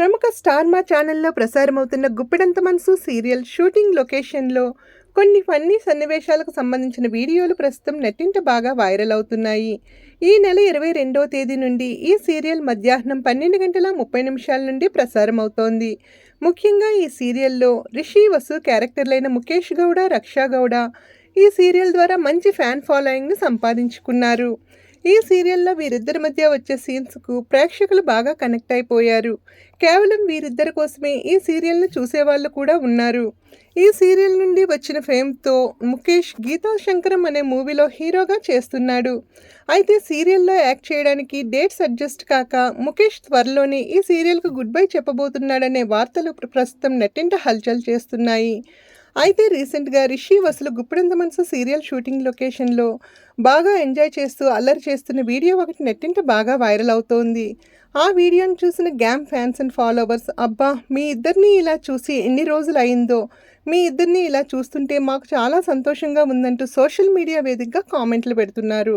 ప్రముఖ స్టార్ మా ఛానల్లో ప్రసారమవుతున్న గుప్పెడంత మనసు సీరియల్ షూటింగ్ లొకేషన్లో కొన్ని ఫన్నీ సన్నివేశాలకు సంబంధించిన వీడియోలు ప్రస్తుతం నెట్టింట బాగా వైరల్ అవుతున్నాయి. ఈ నెల ఇరవై రెండవ తేదీ నుండి ఈ సీరియల్ మధ్యాహ్నం పన్నెండు గంటల ముప్పై నిమిషాల నుండి ప్రసారం అవుతోంది ముఖ్యంగా ఈ సీరియల్లో రిషి వసు క్యారెక్టర్లైన ముఖేష్ గౌడ రక్షా గౌడ ఈ సీరియల్ ద్వారా మంచి ఫ్యాన్ ఫాలోయింగ్ను సంపాదించుకున్నారు. ఈ సీరియల్లో వీరిద్దరి మధ్య వచ్చే సీన్స్కు ప్రేక్షకులు బాగా కనెక్ట్ అయిపోయారు. కేవలం వీరిద్దరి కోసమే ఈ సీరియల్ను చూసేవాళ్ళు కూడా ఉన్నారు. ఈ సీరియల్ నుండి వచ్చిన ఫేమ్తో ముఖేష్ గీతా శంకరం అనే మూవీలో హీరోగా చేస్తున్నాడు. అయితే సీరియల్లో యాక్ట్ చేయడానికి డేట్స్ అడ్జస్ట్ కాక ముఖేష్ త్వరలోనే ఈ సీరియల్కు గుడ్ బై చెప్పబోతున్నాడనే వార్తలు ప్రస్తుతం నెట్టింట హల్చల్ చేస్తున్నాయి. అయితే రీసెంట్గా రిషి వసలు గుప్పిడంత మనసు సీరియల్ షూటింగ్ లొకేషన్లో బాగా ఎంజాయ్ చేస్తూ అల్లరి చేస్తున్న వీడియో ఒకటి నెట్టింట బాగా వైరల్ అవుతోంది. ఆ వీడియోని చూసిన గ్యామ్ ఫ్యాన్స్ అండ్ ఫాలోవర్స్ అబ్బా మీ ఇద్దరిని ఇలా చూసి ఎన్ని రోజులు అయిందో మీ ఇద్దరిని ఇలా చూస్తుంటే మాకు చాలా సంతోషంగా ఉందంటూ సోషల్ మీడియా వేదికగా కామెంట్లు పెడుతున్నారు.